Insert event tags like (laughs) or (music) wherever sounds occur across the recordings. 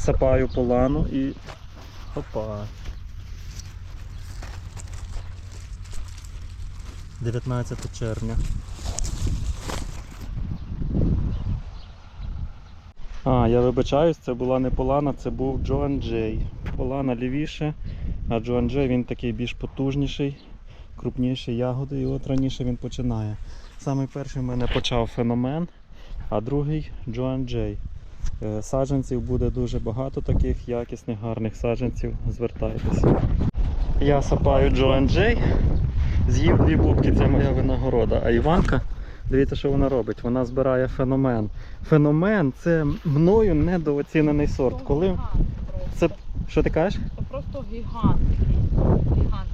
сапаю полану і. Опа. 19 червня. А, я вибачаюсь, це була не Полана, це був Джоан Джей. Полана лівіше, а Джоан Джей він такий більш потужніший, крупніший ягоди, і от раніше він починає. Самий перший в мене почав феномен, а другий Джоан Джей. Е, Саджанців буде дуже багато таких якісних, гарних саджанців. Звертайтеся. Я сапаю Джоан Джей. З'їв дві бубки, це моя винагорода. А Іванка, дивіться, що вона робить. Вона збирає феномен. Феномен це мною недооцінений сорт. Коли це. Що ти кажеш? Це просто гігант. Гігант.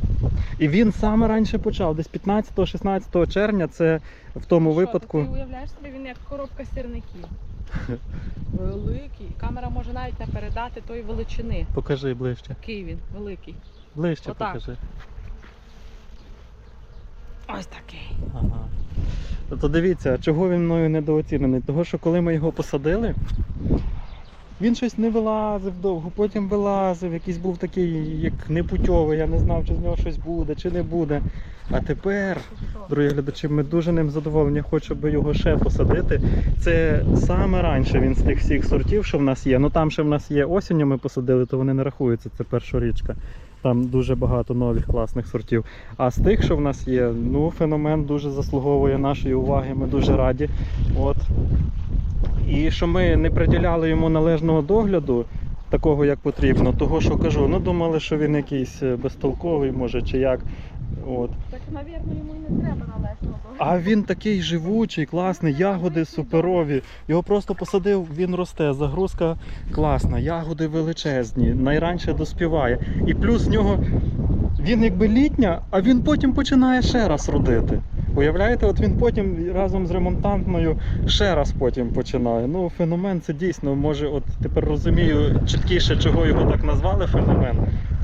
І він саме раніше почав, десь 15-16 червня. Це в тому Що, випадку. Ти уявляєш собі, він як коробка сірників. Великий. Камера може навіть не передати тої величини. Покажи ближче. Який він, великий. Ближче Отак. покажи. Ось такий. Ага. То дивіться, чого він мною недооцінений? Того, що коли ми його посадили, він щось не вилазив довго, потім вилазив, якийсь був такий, як непутьовий, я не знав, чи з нього щось буде, чи не буде. А тепер, дорогі глядачі, ми дуже ним задоволені, хочу би його ще посадити. Це саме раніше він з тих всіх сортів, що в нас є. Ну там ще в нас є осінню, ми посадили, то вони не рахуються, це першорічка. Там дуже багато нових класних сортів. А з тих, що в нас є, ну феномен дуже заслуговує нашої уваги. Ми дуже раді. От. І що ми не приділяли йому належного догляду, такого як потрібно, того що кажу, ну думали, що він якийсь е, безтолковий, може, чи як. От. Так, навірно, йому і не треба належного. А він такий живучий, класний, ягоди суперові. Його просто посадив, він росте. Загрузка класна, ягоди величезні, найранше доспіває. І плюс в нього він якби літня, а він потім починає ще раз родити. Уявляєте, от він потім разом з ремонтантною ще раз потім починає. Ну, феномен це дійсно може, от тепер розумію чіткіше, чого його так назвали феномен.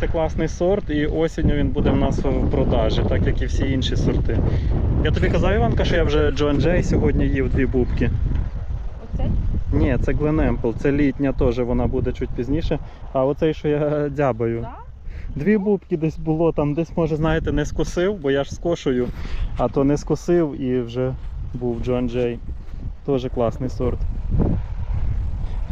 Це класний сорт, і осінню він буде в нас в продажі, так як і всі інші сорти. Я тобі казав, Іванка, що я вже Джон Джей сьогодні їв дві бубки. Оцей? Ні, це Гленемпл, це літня теж, вона буде чуть пізніше. А оцей, що я дябаю. Да? Дві бубки десь було, там десь, може, знаєте, не скосив, бо я ж скошую, а то не скосив і вже був Джон Джей. Теж класний сорт.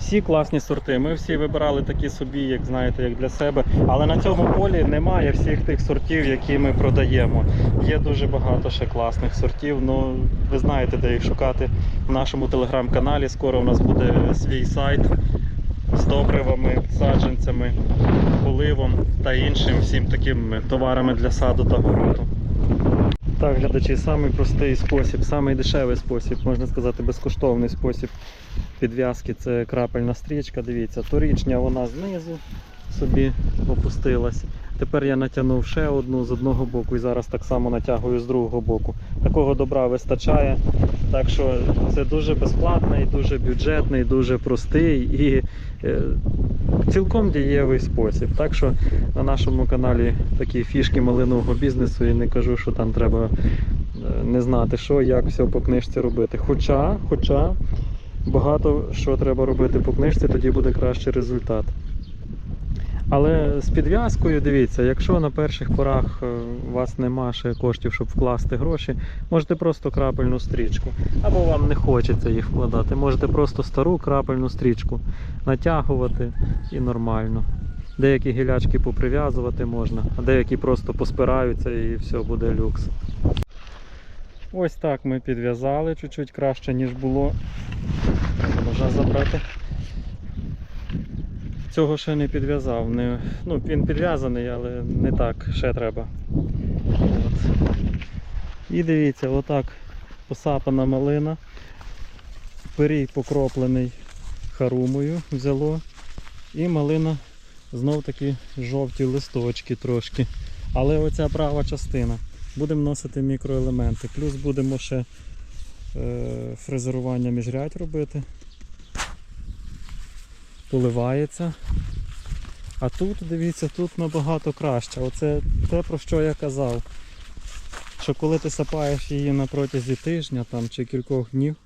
Всі класні сорти. Ми всі вибирали такі собі, як знаєте, як для себе. Але на цьому полі немає всіх тих сортів, які ми продаємо. Є дуже багато ще класних сортів. Ну ви знаєте, де їх шукати в нашому телеграм-каналі. Скоро у нас буде свій сайт з добривами, саджанцями, поливом та іншим всім таким товарами для саду та городу. Так, глядачі, самий простий спосіб, самий дешевий спосіб, можна сказати, безкоштовний спосіб підв'язки це крапельна стрічка. Дивіться, торічня вона знизу собі опустилась. Тепер я натягнув ще одну з одного боку і зараз так само натягую з другого боку. Такого добра вистачає. Так що це дуже безплатний, дуже бюджетний, дуже простий і е, цілком дієвий спосіб. Так що на нашому каналі такі фішки малинового бізнесу і не кажу, що там треба е, не знати, що, як все по книжці робити. Хоча, хоча багато що треба робити по книжці, тоді буде кращий результат. Але з підв'язкою, дивіться, якщо на перших порах е, у вас нема ще коштів, щоб вкласти гроші, можете просто крапельну стрічку. Або вам не хочеться їх вкладати. Можете просто стару крапельну стрічку натягувати і нормально. Деякі гілячки поприв'язувати можна, а деякі просто поспираються і все буде люкс. Ось так ми підв'язали чуть-чуть краще, ніж було. Можна забрати. Цього ще не підв'язав. Не, ну, він підв'язаний, але не так, ще треба. От. І дивіться, отак посапана малина. Пирій покроплений харумою взяло. І малина знов таки жовті листочки трошки. Але оця права частина. Будемо носити мікроелементи. Плюс будемо ще е, фрезерування міжрядь робити. Поливається. А тут, дивіться, тут набагато краще. Оце те, про що я казав. Що коли ти сапаєш її на протязі тижня там, чи кількох днів,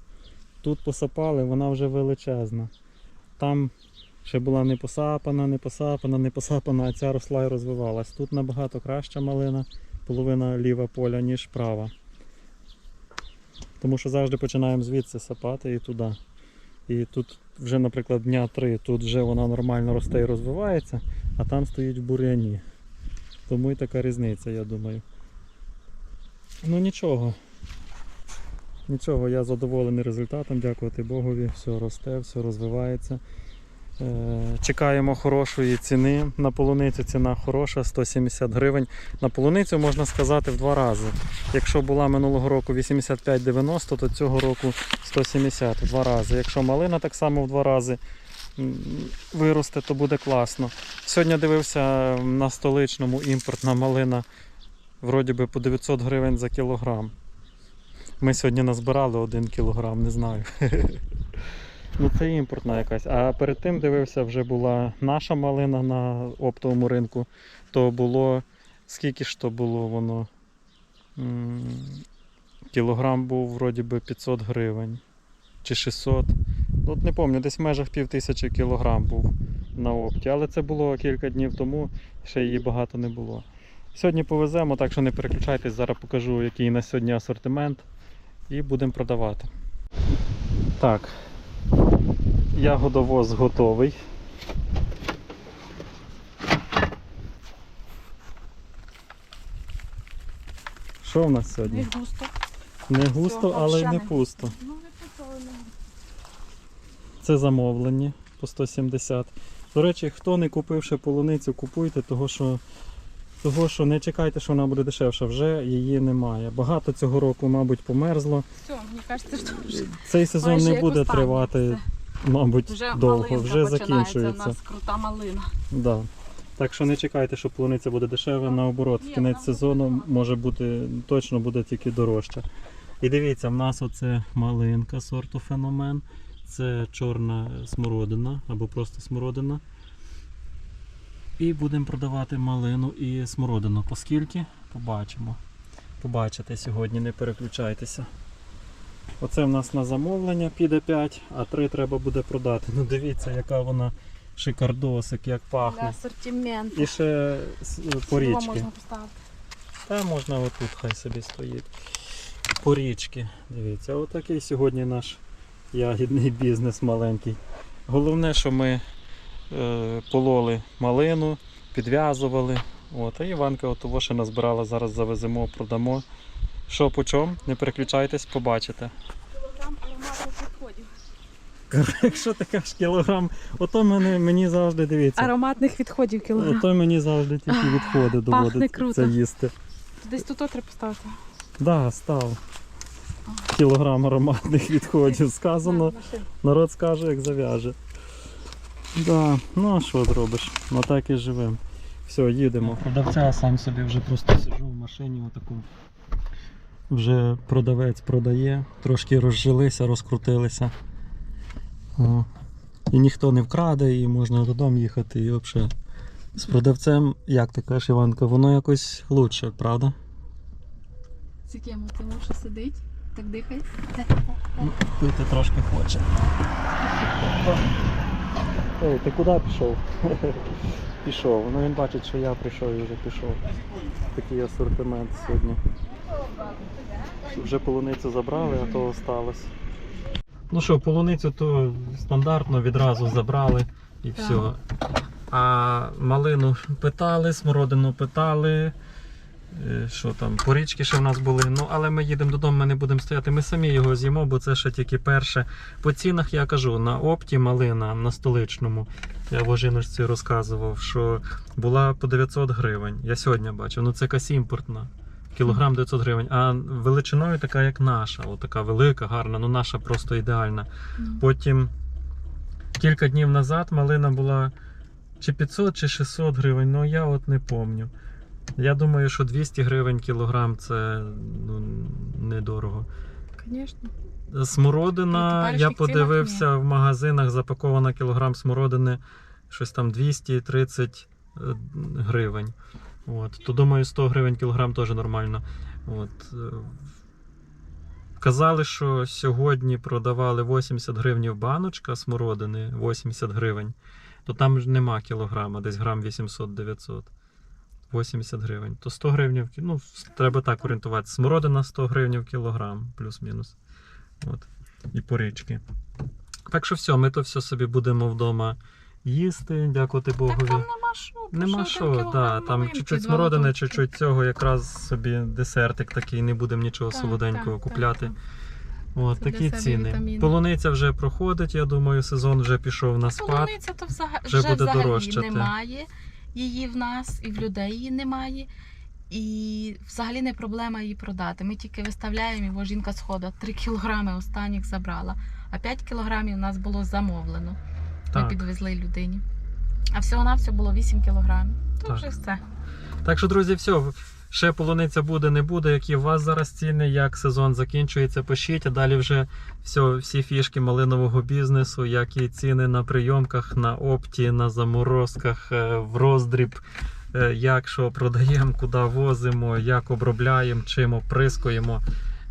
тут посапали, вона вже величезна. Там Ще була не посапана, не посапана, не посапана, а ця росла і розвивалась. Тут набагато краща малина, половина ліва поля, ніж права. Тому що завжди починаємо звідси сапати і туди. І тут вже, наприклад, дня три, тут вже вона нормально росте і розвивається, а там стоїть в бур'яні. Тому і така різниця, я думаю. Ну нічого. Нічого, я задоволений результатом, дякувати Богові. Все росте, все розвивається. Е, Чекаємо хорошої ціни. На полуницю ціна хороша, 170 гривень. На полуницю можна сказати в два рази. Якщо була минулого року 85-90, то цього року 170 в два рази. Якщо малина так само в два рази виросте, то буде класно. Сьогодні дивився на столичному імпортна малина вроді би по 900 гривень за кілограм. Ми сьогодні назбирали 1 кілограм, не знаю. (laughs) Ну це імпортна якась. А перед тим дивився, вже була наша малина на оптовому ринку. То було. Скільки ж то було воно? Кілограм був вроді би 500 гривень. Чи 600. Ну, От не пам'ятаю, десь в межах пів тисячі кілограм був на опті. Але це було кілька днів тому, ще її багато не було. Сьогодні повеземо, так що не переключайтесь, зараз покажу, який на сьогодні асортимент і будемо продавати. Так, ягодовоз готовий. Що в нас сьогодні? Не густо. Не густо, але й не пусто. Ну, не. Це замовлені по 170. До речі, хто не купив ще полуницю, купуйте, того що, того що не чекайте, що вона буде дешевша, вже її немає. Багато цього року, мабуть, померзло. Все, мені кажеться, що вже Цей сезон майже не як буде тривати, мабуть, Вже довго, малинка вже починається закінчується. У нас крута малина. Да. Так що не чекайте, що полуниця буде дешева, наоборот, в кінець вона сезону буде може бути, точно буде тільки дорожча. І дивіться, в нас оце малинка сорту феномен. Це чорна смородина або просто смородина. І будемо продавати малину і смородину. Поскільки? Побачимо. Побачите сьогодні, не переключайтеся. Оце в нас на замовлення піде 5, а 3 треба буде продати. Ну дивіться, яка вона шикардосик, як пахне. асортименту. І ще с- Його порічки. можна поставити. Та можна отут хай собі стоїть. Порічки. Дивіться, отакий сьогодні наш ягідний бізнес маленький. Головне, що ми е, пололи малину, підв'язували. От, а Іванка от того ще назбирала, зараз завеземо, продамо. Що по чому? Не переключайтесь, побачите. Там ароматних відходів. (laughs) Якщо ти кажеш кілограм, ото мене, мені завжди дивіться. Ароматних відходів кілограм. Ото мені завжди тільки відходи доводиться круто. це їсти. Десь тут треба поставити. Да, став. Кілограм ароматних відходів. Сказано, народ скаже, як зав'яже. Да, ну а що зробиш? Ну так і живемо. Все, їдемо. Продавця сам собі вже просто сиджу в машині отаку. Вже продавець продає, трошки розжилися, розкрутилися. О. І ніхто не вкраде, і можна додому їхати, і взагалі. З продавцем, як ти кажеш, Іванка, воно якось лучше, правда? З яким тому що сидить, так дихає. Пити трошки хоче. Ей, ти куди пішов? (laughs) пішов. Ну він бачить, що я прийшов і вже пішов. Такий асортимент сьогодні. Вже полуницю забрали, а то осталось. Ну що, полуницю то стандартно відразу забрали і все. А малину питали, смородину питали. Е, Що там, порічки ще в нас були. Ну, але ми їдемо додому, ми не будемо стояти. Ми самі його з'їмо, бо це ще тільки перше. По цінах я кажу, на опті малина на столичному. Я в Ожиночці розказував, що була по 900 гривень. Я сьогодні бачив. Ну це якась імпортна. Кілограм 900 гривень. А величиною така, як наша. Така велика, гарна, ну наша просто ідеальна. Потім кілька днів назад малина була чи 500, чи 600 гривень, ну я от не помню. Я думаю, що 200 гривень кілограм це ну, недорого. Звісно. Смородина, я цінах подивився в магазинах, запакована кілограм смородини, щось там 230 е, гривень. От. То думаю, 100 гривень кілограм теж нормально. От. е, Казали, що сьогодні продавали 80 гривень баночка смородини, 80 гривень. то там ж нема кілограма, десь грам 800-900. 80 гривень. То 100 гривень, ну, треба так орієнтуватися. Смородина 100 гривень в кілограм, плюс-мінус. От. І порічки. Так що все, ми то все собі будемо вдома їсти, дякувати Богові. Так там нема що. Нема що один там чуть-чуть смородини, чуть-чуть цього, якраз собі десертик такий, не будемо нічого Так, солоденького так, купляти. так, От Це такі ціни. вітаміни. Полуниця вже проходить, я думаю, сезон вже пішов на спад. Полуниця то взагалі, Вже вже буде взагалі дорожчати. немає її в нас, і в людей її немає. І взагалі не проблема її продати. Ми тільки виставляємо, його жінка схода 3 кілограми останніх забрала, а 5 кілограмів у нас було замовлено. Ми Так. підвезли людині. А всього на всього було 8 кілограмів. То вже все. Так що, друзі, все. Ще полуниця буде, не буде. Які у вас зараз ціни, як сезон закінчується, пишіть. А далі вже все, всі фішки малинового бізнесу, які ціни на прийомках, на опті, на заморозках, е, в роздріб, е, як що продаємо, куди возимо, як обробляємо, чим оприскуємо,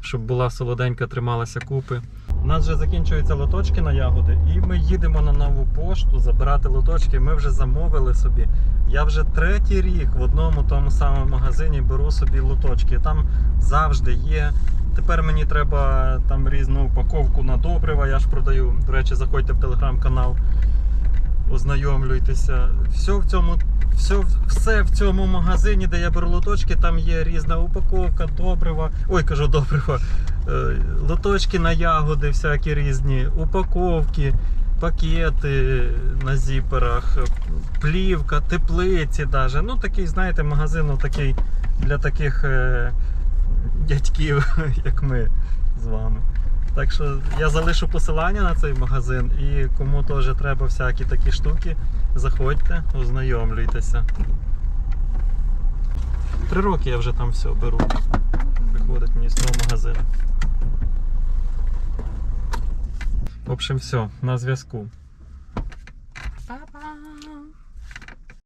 щоб була солоденька, трималася купи. У нас вже закінчуються лоточки на ягоди, і ми їдемо на нову пошту забирати лоточки. Ми вже замовили собі. Я вже третій рік в одному тому самому магазині беру собі лоточки. Там завжди є. Тепер мені треба там різну упаковку на добрива. Я ж продаю. До речі, заходьте в телеграм-канал, ознайомлюйтеся. Все в цьому. Все, все в цьому магазині, де я беру лоточки, там є різна упаковка, добрива. Ой, кажу добрива. Е, Лоточки на ягоди, всякі різні, упаковки, пакети на зіперах, плівка, теплиці даже. Ну такий, знаєте, магазин такий для таких е, дядьків, (laughs) як ми з вами. Так що я залишу посилання на цей магазин і кому теж треба всякі такі штуки, заходьте, ознайомлюйтеся. Три роки я вже там все беру. Приходить мені з того. В общем, все, на зв'язку.